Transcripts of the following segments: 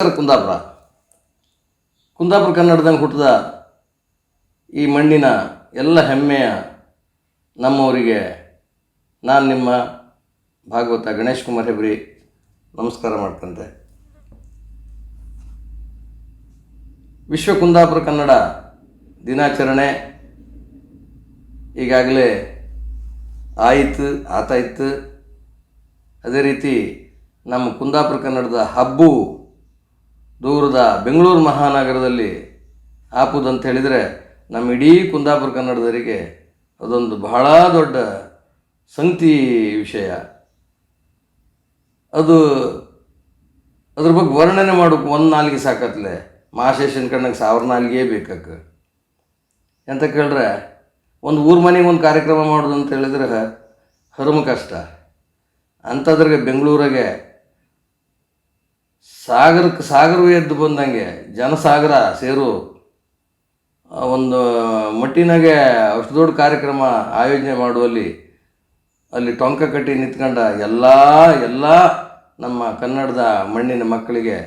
ಕುಂದಾಪುರ. ಕುಂದಾಪುರ ಕನ್ನಡದಂಗೆ ಹುಟ್ಟಿದ ಈ ಮಣ್ಣಿನ ಎಲ್ಲ ಹೆಮ್ಮೆಯ ನಮ್ಮವರಿಗೆ ನಾನು ನಿಮ್ಮ ಭಾಗವತ ಗಣೇಶ್ ಕುಮಾರ್ ಹೆಬ್ರಿ ನಮಸ್ಕಾರ ಮಾಡ್ತಂತೆ. ವಿಶ್ವ ಕುಂದಾಪುರ ಕನ್ನಡ ದಿನಾಚರಣೆ ಈಗಾಗಲೇ ಆಯಿತು, ಆತಾಯ್ತು. ಅದೇ ರೀತಿ ನಮ್ಮ ಕುಂದಾಪುರ ಕನ್ನಡದ ಹಬ್ಬು ದೂರದ ಬೆಂಗಳೂರು ಮಹಾನಗರದಲ್ಲಿ ಹಾಕುವುದಂತ ಹೇಳಿದರೆ ನಮ್ಮ ಇಡೀ ಕುಂದಾಪುರ ಕನ್ನಡದವರಿಗೆ ಅದೊಂದು ಬಹಳ ದೊಡ್ಡ ಸಂಗತಿ ವಿಷಯ. ಅದು ಅದ್ರ ಬಗ್ಗೆ ವರ್ಣನೆ ಮಾಡೋಕೆ ಒಂದು ನಾಲ್ಗೆ ಸಾಕತ್ಲೆ. ಮಹಾಶೇಷನ್ ಕಣ್ಣಗೆ ಸಾವಿರ ನಾಲ್ಗೆ ಬೇಕಕ್ಕ ಎಂತ ಕೇಳಿದ್ರೆ ಒಂದು ಊರ ಮನೆಗೆ ಒಂದು ಕಾರ್ಯಕ್ರಮ ಮಾಡೋದು ಅಂತ ಹೇಳಿದ್ರೆ ಹರಮ ಕಷ್ಟ ಅಂಥದ್ರಾಗೆ ಬೆಂಗಳೂರಾಗೆ ಸಾಗರಕ್ಕೆ ಸಾಗರವೇ ಎದ್ದು ಬಂದಂಗೆ, ಜನಸಾಗರ ಸೇರು ಒಂದು ಮಟ್ಟಿನಾಗೆ ಅಷ್ಟು ದೊಡ್ಡ ಕಾರ್ಯಕ್ರಮ ಆಯೋಜನೆ ಮಾಡುವಲ್ಲಿ, ಅಲ್ಲಿ ಟೊಂಕ ಕಟ್ಟಿ ನಿಂತ್ಕೊಂಡ ಎಲ್ಲ ಎಲ್ಲ ನಮ್ಮ ಕನ್ನಡದ ಮಣ್ಣಿನ ಮಕ್ಕಳಿಗೆ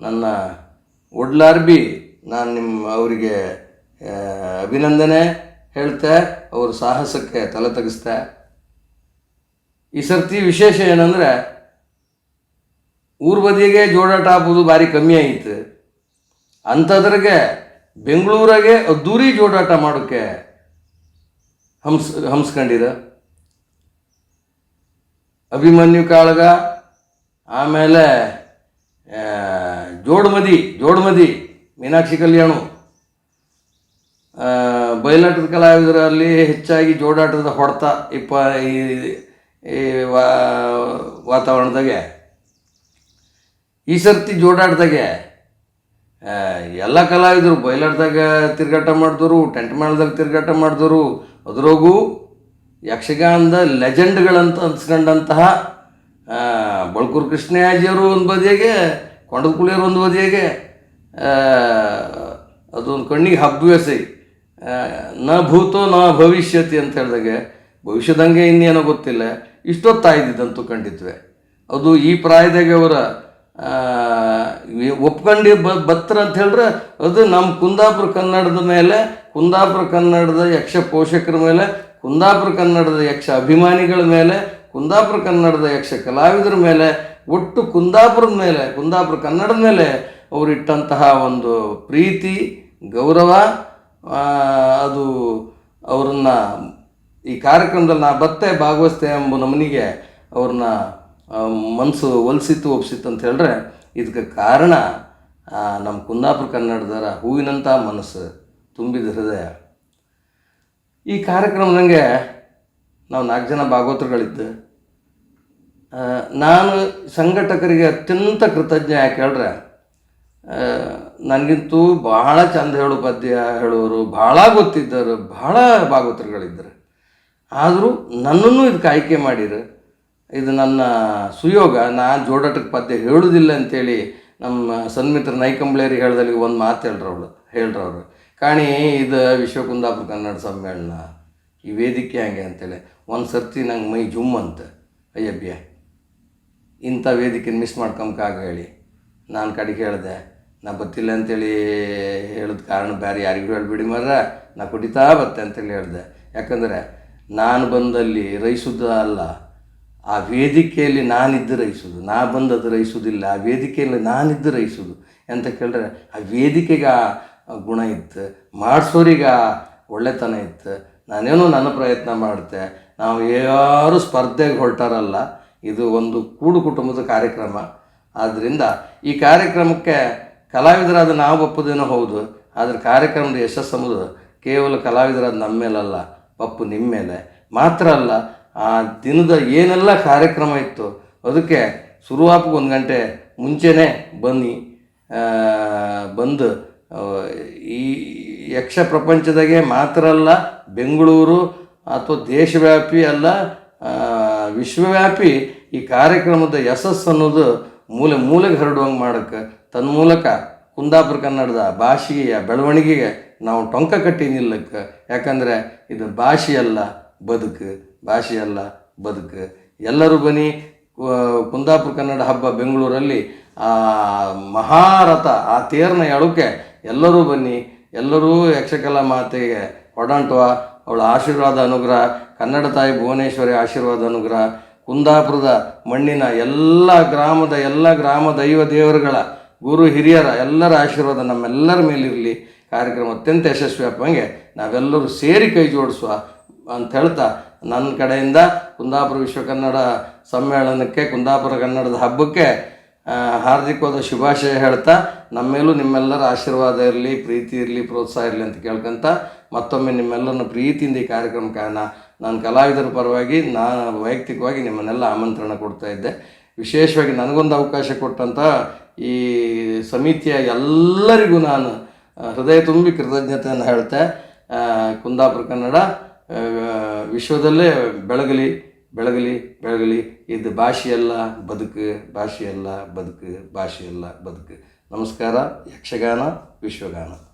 ನನ್ನ ಒಡ್ಲಾರ್ಬಿ ನಾನು ನಿಮ್ಮ ಅವರಿಗೆ ಅಭಿನಂದನೆ ಹೇಳ್ತೆ, ಅವ್ರ ಸಾಹಸಕ್ಕೆ ತಲೆ ತಗಿಸ್ತೆ. ಈ ಸರ್ತಿ ವಿಶೇಷ ಏನಂದರೆ ಊರ ಬದಿಗೆ ಜೋಡಾಟ ಹಾಕೋದು ಭಾರಿ ಕಮ್ಮಿ ಆಯಿತು. ಅಂಥದ್ರಾಗೆ ಬೆಂಗಳೂರಾಗೆ ಅದ್ದೂರಿ ಜೋಡಾಟ ಮಾಡೋಕ್ಕೆ ಹಂಸ್ ಹಂಸ್ಕೊಂಡಿದ ಅಭಿಮನ್ಯು ಕಾಳಗ, ಆಮೇಲೆ ಜೋಡ್ಮದಿ ಜೋಡ್ಮದಿ, ಮೀನಾಕ್ಷಿ ಕಲ್ಯಾಣು. ಬಯಲಾಟದ ಕಲಾವಿದರಲ್ಲಿ ಹೆಚ್ಚಾಗಿ ಜೋಡಾಟದ ಹೊಡೆತ ಇಪ್ಪ, ಈ ವಾತಾವರಣದಾಗೆ. ಈ ಸರ್ತಿ ಜೋಡಾಟದಾಗೆ ಎಲ್ಲ ಕಲಾವಿದರು ಬಯಲಾಟದಾಗ ತಿರುಗಾಟ ಮಾಡಿದವರು ಟೆಂಟ್ ಮೇಳದಾಗ ತಿರುಗಾಟ ಮಾಡಿದವರು ಅದ್ರಾಗೂ ಯಕ್ಷಗಾನದ ಲೆಜೆಂಡ್ಗಳಂತ ಅನ್ಸ್ಕೊಂಡಂತಹ ಬಳಕೂರು ಕೃಷ್ಣಯಾಜಿಯವರು ಒಂದು ಬದಿಯಾಗೆ ಕೊಂಡದ ಕುಳಿಯರು ಒಂದು ಬದಿಯಾಗೆ ಅದೊಂದು ಕಣ್ಣಿಗೆ ಹಬ್ಬವೇ ಸೈ ಆ, ನ ಭೂತೋ ನ ಭವಿಷ್ಯತಿ ಅಂತ ಹೇಳಿದಾಗೆ ಭವಿಷ್ಯದಂಗೆ ಇನ್ನೇನೋ ಗೊತ್ತಿಲ್ಲ ಇಷ್ಟೊತ್ತಾಯ್ದಿದ್ದಂತೂ ಕಂಡಿದ್ವೆ ಅದು ಈ ಪ್ರಾಯದಾಗೆ ಅವರ ಒಪ್ಕೊಂಡು ಬ ಬತ್ತರ ಅಂತ ಹೇಳಿದ್ರೆ ಅದು ನಮ್ಮ ಕುಂದಾಪುರ ಕನ್ನಡದ ಮೇಲೆ, ಕುಂದಾಪುರ ಕನ್ನಡದ ಯಕ್ಷ ಪೋಷಕರ ಮೇಲೆ, ಕುಂದಾಪುರ ಕನ್ನಡದ ಯಕ್ಷ ಅಭಿಮಾನಿಗಳ ಮೇಲೆ, ಕುಂದಾಪುರ ಕನ್ನಡದ ಯಕ್ಷ ಕಲಾವಿದರ ಮೇಲೆ, ಒಟ್ಟು ಕುಂದಾಪುರದ ಮೇಲೆ, ಕುಂದಾಪುರ ಕನ್ನಡದ ಮೇಲೆ ಅವರಿಟ್ಟಂತಹ ಒಂದು ಪ್ರೀತಿ, ಗೌರವ ಅದು ಅವ್ರನ್ನ ಈ ಕಾರ್ಯಕ್ರಮದಲ್ಲಿ ನಾ ಬತ್ತೆ ಭಾಗವಹಿಸ್ತೆ ಎಂಬ ನಮನಿಗೆ ಅವ್ರನ್ನ ಮನಸ್ಸು ಒಲಿಸಿತ್ತು, ಒಪ್ಸಿತ್ತು ಅಂತ ಹೇಳಿದ್ರೆ ಇದಕ್ಕೆ ಕಾರಣ ನಮ್ಮ ಕುಂದಾಪುರ ಕನ್ನಡದರ ಹೂವಿನಂಥ ಮನಸ್ಸು, ತುಂಬಿದ ಹೃದಯ. ಈ ಕಾರ್ಯಕ್ರಮ ನನಗೆ ನಾವು ನಾಲ್ಕು ಜನ ಭಾಗವತರುಗಳಿದ್ದೆ ನಾನು ಸಂಘಟಕರಿಗೆ ಅತ್ಯಂತ ಕೃತಜ್ಞ ಯಾಕೆ ಹೇಳ್ರೆ ನನಗಿಂತೂ ಬಹಳ ಚಂದ ಹೇಳು ಪದ್ಯ ಹೇಳೋರು ಭಾಳ ಗೊತ್ತಿದ್ದರು ಭಾಳ ಭಾಗವತರುಗಳಿದ್ದರು ಆದರೂ ನನ್ನನ್ನು ಇದಕ್ಕೆ ಆಯ್ಕೆ ಮಾಡಿರು. ಇದು ನನ್ನ ಸುಯೋಗ. ನಾನು ಜೋಡಾಟಕ್ಕೆ ಪದ್ಯ ಹೇಳುವುದಿಲ್ಲ ಅಂತೇಳಿ ನಮ್ಮ ಸನ್ಮಿತ್ರ ನೈಕಂಬ್ಳೇರಿ ಹೇಳ್ದಲ್ಲಿ ಒಂದು ಮಾತು ಹೇಳ್ರವಳು ಹೇಳ್ರವ್ರು ಕಾಣಿ, ಇದು ವಿಶ್ವಕುಂದಾಪುರ ಕನ್ನಡ ಸಮ್ಮೇಳನ, ಈ ವೇದಿಕೆ ಹಂಗೆ ಅಂತೇಳಿ. ಒಂದು ಸರ್ತಿ ನಂಗೆ ಮೈ ಜುಮ್ ಅಂತ. ಅಯ್ಯಬ್ಯ ಇಂಥ ವೇದಿಕೆನ ಮಿಸ್ ಮಾಡ್ಕೊಂಬಕಾಗ ಹೇಳಿ. ನಾನು ಕಡೆಗೆ ಹೇಳಿದೆ, ನಾ ಗೊತ್ತಿಲ್ಲ ಅಂತೇಳಿ ಹೇಳಿದ ಕಾರಣ ಬೇರೆ ಯಾರಿಗೂ ಹೇಳಿಬಿಡಿ ಮರ ನಾ ಕುಡಿತಾ ಬತ್ತೆ ಅಂತೇಳಿ ಹೇಳಿದೆ. ಯಾಕಂದರೆ ನಾನು ಬಂದಲ್ಲಿ ರೈಸುದ ಅಲ್ಲ ಆ ವೇದಿಕೆಯಲ್ಲಿ ನಾನಿದ್ದು ರಹಿಸೋದು. ನಾ ಬಂದದ್ದು ರೈಸೋದಿಲ್ಲ ಆ ವೇದಿಕೆಯಲ್ಲಿ ನಾನಿದ್ದು ರೈಸೋದು ಅಂತ ಕೇಳಿದ್ರೆ, ಆ ವೇದಿಕೆಗೆ ಆ ಗುಣ ಇತ್ತು. ಮಾಡಿಸೋರಿಗೆ ಆ ಒಳ್ಳೆತನ ಇತ್ತು. ನಾನೇನೋ ನನ್ನ ಪ್ರಯತ್ನ ಮಾಡ್ತೆ. ನಾವು ಯಾರು ಸ್ಪರ್ಧೆಗೆ ಹೊರಟಾರಲ್ಲ. ಇದು ಒಂದು ಕೂಡು ಕುಟುಂಬದ ಕಾರ್ಯಕ್ರಮ. ಆದ್ದರಿಂದ ಈ ಕಾರ್ಯಕ್ರಮಕ್ಕೆ ಕಲಾವಿದರಾದ ನಾವು ಒಪ್ಪದೇನೋ ಹೌದು. ಆದರೆ ಕಾರ್ಯಕ್ರಮದ ಯಶಸ್ಸು ಕೇವಲ ಕಲಾವಿದರಾದ ನಮ್ಮ ಮೇಲಲ್ಲ ಪಪ್ಪು ನಿಮ್ಮ ಮೇಲೆ ಮಾತ್ರ ಅಲ್ಲ ಆ ದಿನದ ಏನೆಲ್ಲ ಕಾರ್ಯಕ್ರಮ ಇತ್ತು ಅದಕ್ಕೆ ಶುರುವಾಪಿಗೆ ಒಂದು ಗಂಟೆ ಮುಂಚೆನೇ ಬನ್ನಿ. ಬಂದು ಈ ಯಕ್ಷ ಪ್ರಪಂಚದಾಗೆ ಮಾತ್ರ ಅಲ್ಲ, ಬೆಂಗಳೂರು ಅಥವಾ ದೇಶವ್ಯಾಪಿ ಅಲ್ಲ ವಿಶ್ವವ್ಯಾಪಿ ಈ ಕಾರ್ಯಕ್ರಮದ ಯಶಸ್ಸು ಅನ್ನೋದು ಮೂಲೆ ಮೂಲೆಗೆ ಹರಡುವಂಗೆ ಮಾಡೋಕ್ಕೆ ತನ್ಮೂಲಕ ಕುಂದಾಪುರ ಕನ್ನಡದ ಭಾಷೆಯ ಬೆಳವಣಿಗೆಗೆ ನಾವು ಟೊಂಕ ಕಟ್ಟಿ ನಿಲ್ಲಕ್ಕೆ. ಯಾಕಂದರೆ ಇದು ಭಾಷೆಯಲ್ಲ, ಬದುಕು. ಭಾಷೆಯಲ್ಲ ಬದುಕು. ಎಲ್ಲರೂ ಬನ್ನಿ ಕುಂದಾಪುರ ಕನ್ನಡ ಹಬ್ಬ ಬೆಂಗಳೂರಲ್ಲಿ. ಆ ಮಹಾರಥ, ಆ ತೇರನ್ನ ಎಳುಕೆ ಎಲ್ಲರೂ ಬನ್ನಿ. ಎಲ್ಲರೂ ಯಕ್ಷಕಲಾ ಮಾತೆಗೆ ಒಡಂಟುವ ಅವಳ ಆಶೀರ್ವಾದ ಅನುಗ್ರಹ, ಕನ್ನಡ ತಾಯಿ ಭುವನೇಶ್ವರಿ ಆಶೀರ್ವಾದ ಅನುಗ್ರಹ, ಕುಂದಾಪುರದ ಮಣ್ಣಿನ ಎಲ್ಲ ಗ್ರಾಮದ ಎಲ್ಲ ಗ್ರಾಮ ದೈವ ದೇವರುಗಳ, ಗುರು ಹಿರಿಯರ ಎಲ್ಲರ ಆಶೀರ್ವಾದ ನಮ್ಮೆಲ್ಲರ ಮೇಲಿರಲಿ. ಕಾರ್ಯಕ್ರಮ ಅತ್ಯಂತ ಯಶಸ್ವಿ ಹಾಗೆ ನಾವೆಲ್ಲರೂ ಸೇರಿ ಕೈ ಜೋಡಿಸುವ ಅಂತ ಹೇಳ್ತಾ ನನ್ನ ಕಡೆಯಿಂದ ಕುಂದಾಪುರ ವಿಶ್ವ ಕನ್ನಡ ಸಮ್ಮೇಳನಕ್ಕೆ, ಕುಂದಾಪುರ ಕನ್ನಡದ ಹಬ್ಬಕ್ಕೆ ಹಾರ್ದಿಕವಾದ ಶುಭಾಶಯ ಹೇಳ್ತಾ ನಮ್ಮೇಲೂ ನಿಮ್ಮೆಲ್ಲರ ಆಶೀರ್ವಾದ ಇರಲಿ, ಪ್ರೀತಿ ಇರಲಿ, ಪ್ರೋತ್ಸಾಹ ಇರಲಿ ಅಂತ ಕೇಳ್ಕೊಂತ ಮತ್ತೊಮ್ಮೆ ನಿಮ್ಮೆಲ್ಲರನ್ನು ಪ್ರೀತಿಯಿಂದ ಈ ಕಾರ್ಯಕ್ರಮಕ್ಕೆ ನಾ ನಾನು ಕಲಾವಿದರ ಪರವಾಗಿ, ನಾನು ವೈಯಕ್ತಿಕವಾಗಿ ನಿಮ್ಮನ್ನೆಲ್ಲ ಆಮಂತ್ರಣ ಕೊಡ್ತಾ ಇದ್ದೆ. ವಿಶೇಷವಾಗಿ ನನಗೊಂದು ಅವಕಾಶ ಕೊಟ್ಟಂಥ ಈ ಸಮಿತಿಯ ಎಲ್ಲರಿಗೂ ನಾನು ಹೃದಯ ತುಂಬಿ ಕೃತಜ್ಞತೆಯನ್ನು ಹೇಳ್ತೆ ಕುಂದಾಪುರ ಕನ್ನಡ ವಿಶ್ವದಲ್ಲೇ ಬೆಳಗಲಿ ಬೆಳಗಲಿ ಬೆಳಗಲಿ ಇದು ಭಾಷೆಯಲ್ಲ ಬದುಕು ಭಾಷೆಯಲ್ಲ ಬದುಕು ಭಾಷೆಯಲ್ಲ ಬದುಕು. ನಮಸ್ಕಾರ ಯಕ್ಷಗಾನ ವಿಶ್ವಗಾನ.